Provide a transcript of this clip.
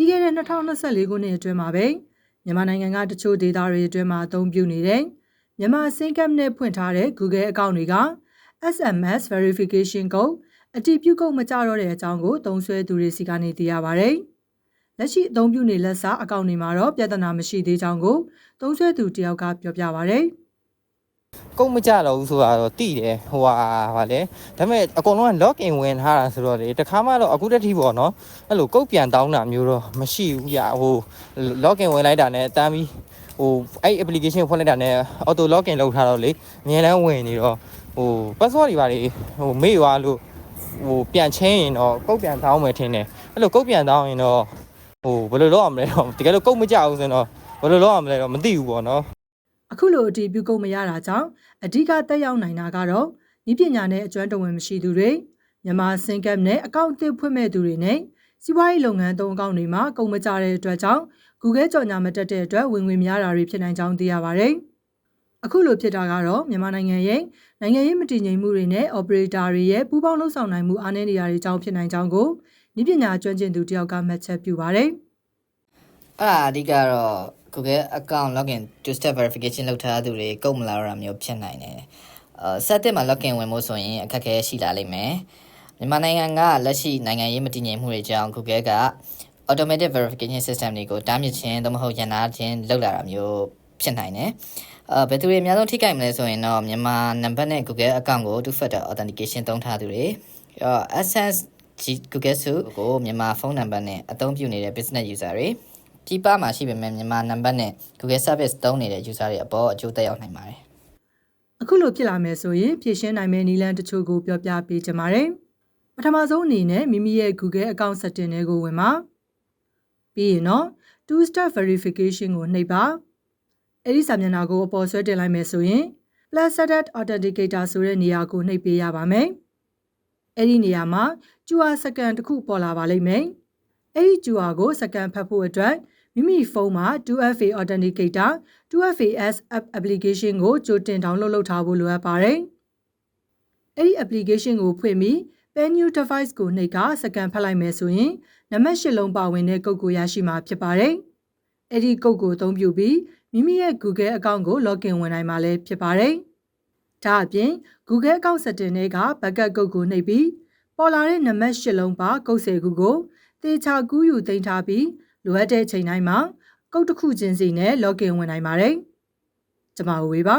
ပြီးခဲ့တဲ့2024ခုနှစ်အတွင်းမှာပဲမြန်မာနိုင်ငံကတချို့ဒေသတွေအတွင်းမှာအသုံးပြုနေတဲ့မြန်မာစင်ကပ်နဲ့ဖွင့်ထားတဲ့ Google အကောင့်တွေက SMS verification code အတည်ပြုကုန်မကြတော့တဲ့အကြောင်းကိုသုံးဆွဲသူတွေစီကနေသိရပါဗျ။လက်ရှိအသုံးပြုနေလက်စာအကောင့်တွေမှာတော့ပြဿနာမရှိသေးကြောင်းကိုသုံးဆွဲသူတယောက်ကပြောပြပါဗျ။ ကုတ်မကြတော့ဘူးဆိုတာတော့တိတယ်ဟိုဟာဗာလေဒါပေမဲ့အကုန်လုံးက log in ဝင်ထားတာဆိုတော့လေတခါမှတော့အခုတည်းပေါ့နော်အဲ့လိုကုတ်ပြန်တောင်းတာမျိုးတော့မရှိဘူးပြဟို log in ဝင်လိုက်တာနဲ့တမ်းပြီးဟိုအဲ့ application ဖွင့်လိုက်တာနဲ့ auto log in လုပ်ထားတော့လေအမြဲတမ်းဝင်နေတော့ဟို password တွေပါလေဟိုမေ့သွားလို့ဟိုပြန်ချင်းရင်တော့ကုတ်ပြန်တောင်းမယ်ထင်တယ်အဲ့လိုကုတ်ပြန်တောင်းရင်တော့ဟိုဘယ်လိုလုပ်အောင်မလဲတော့တကယ်လို့ကုတ်မကြဘူးဆိုရင်တော့ဘယ်လိုလုပ်အောင်မလဲတော့မသိဘူးပေါ့နော် အခုလိုအတည်ပြုကုန်မရတာကြောင့်အဓိကတက်ရောက်နိုင်တာကတော့ဤပညာနဲ့အကျွမ်းတဝင်မရှိသူတွေမြန်မာစင်ကပ်နဲ့အကောင့်အသစ်ဖွင့်မဲ့သူတွေနဲ့စီးပွားရေးလုပ်ငန်းသုံးအကောင့်တွေမှာကုန်မကြတဲ့အတွက်ကြောင့် Google ကြော်ညာမတက်တဲ့အတွက်ဝင်ငွေများတာတွေဖြစ်နိုင်ကြောင်းသိရပါတယ်။အခုလိုဖြစ်တာကတော့မြန်မာနိုင်ငံရဲ့နိုင်ငံရေးမတည်ငြိမ်မှုတွေနဲ့ operator တွေရဲ့ပူးပေါင်းလှုပ်ဆောင်နိုင်မှုအားနည်းနေရတဲ့အကြောင်းဖြစ်နိုင်ကြောင်းကိုဤပညာကျွမ်းကျင်သူတယောက်ကမှတ်ချက်ပြုပါတယ်။အဲ့ဒါအဓိကတော့ Google account login two step verification လုပ်ထားသူတွေကုန်မလာတော့တာမျိုးဖြစ်နိုင်တယ်။အာစက်တက်မှာ login ဝင်ဖို့ဆိုရင်အခက်အခဲရှိလာလိမ့်မယ်။မြန်မာနိုင်ငံကလက်ရှိနိုင်ငံရေးမတည်ငြိမ်မှုတွေကြောင့် Google က automatic verification system တွေကိုတားမြစ်ခြင်းသို့မဟုတ်ရန်နာခြင်းလုပ်လာတာမျိုးဖြစ်နိုင်တယ်။အာဘယ်သူတွေအများဆုံးထိခိုက်မလဲဆိုရင်တော့မြန်မာနံပါတ်နဲ့ Google account ကို two factor authentication သုံးထားသူတွေအော် access Google Suite ကိုမြန်မာဖုန်းနံပါတ်နဲ့အသုံးပြုနေတဲ့ business user တွေ ပြည်ပမှာရှိပေမဲ့မြန်မာနံပါတ်နဲ့ Google Service သုံးနေတဲ့ user တွေအပေါ်အကျိုးသက်ရောက်နိုင်ပါတယ်အခုလိုဖြစ်လာမယ်ဆိုရင်ဖြည့်ရှင်းနိုင်မယ့်နည်းလမ်းတချို့ကိုပြောပြပေးချင်ပါတယ်။ပထမဆုံးအနေနဲ့မိမိရဲ့ Google account setting တွေကိုဝင်ပါ။ပြီးရင်တော့ two step verification ကိုနှိပ်ပါ။အဲ့ဒီစာမျက်နှာကိုအပေါ်ဆွဲတင်လိုက်မယ်ဆိုရင် plus set authenticator ဆိုတဲ့နေရာကိုနှိပ်ပေးရပါမယ်။အဲ့ဒီနေရာမှာ QR စကန်တစ်ခုပေါ်လာပါလိမ့်မယ်။အဲ့ဒီ QR ကိုစကန်ဖတ်ဖို့အတွက် မိမိဖုန်းမှာ 2FA Authenticator 2FAS app application ကိုကြိုတင် download လုပ်ထားဖို့လိုအပ်ပါတယ်။အဲ့ဒီ application ကိုဖွင့်ပြီး Pen New Device ကိုနှိပ်ကစကန်ဖတ်လိုက်မယ်ဆိုရင်နံပါတ်၈လုံးပါဝင်တဲ့ကုတ်ကိုရရှိမှာဖြစ်ပါတယ်။အဲ့ဒီကုတ်ကိုအသုံးပြုပြီးမိမိရဲ့ Google account ကို login ဝင်နိုင်မှာလည်းဖြစ်ပါတယ်။ဒါအပြင် Google account setting တွေက backup ကုတ်ကိုနှိပ်ပြီးပေါ်လာတဲ့နံပါတ်၈လုံးပါကုတ်ဆယ်ခုကိုတေချာကူးယူသိမ်းထားပြီး လိုအပ်တဲ့အချိန်တိုင်းမှာကုတ်တစ်ခုချင်းစီနဲ့ login ဝင်နိုင်ပါတယ်။ကျွန်မဝေပါ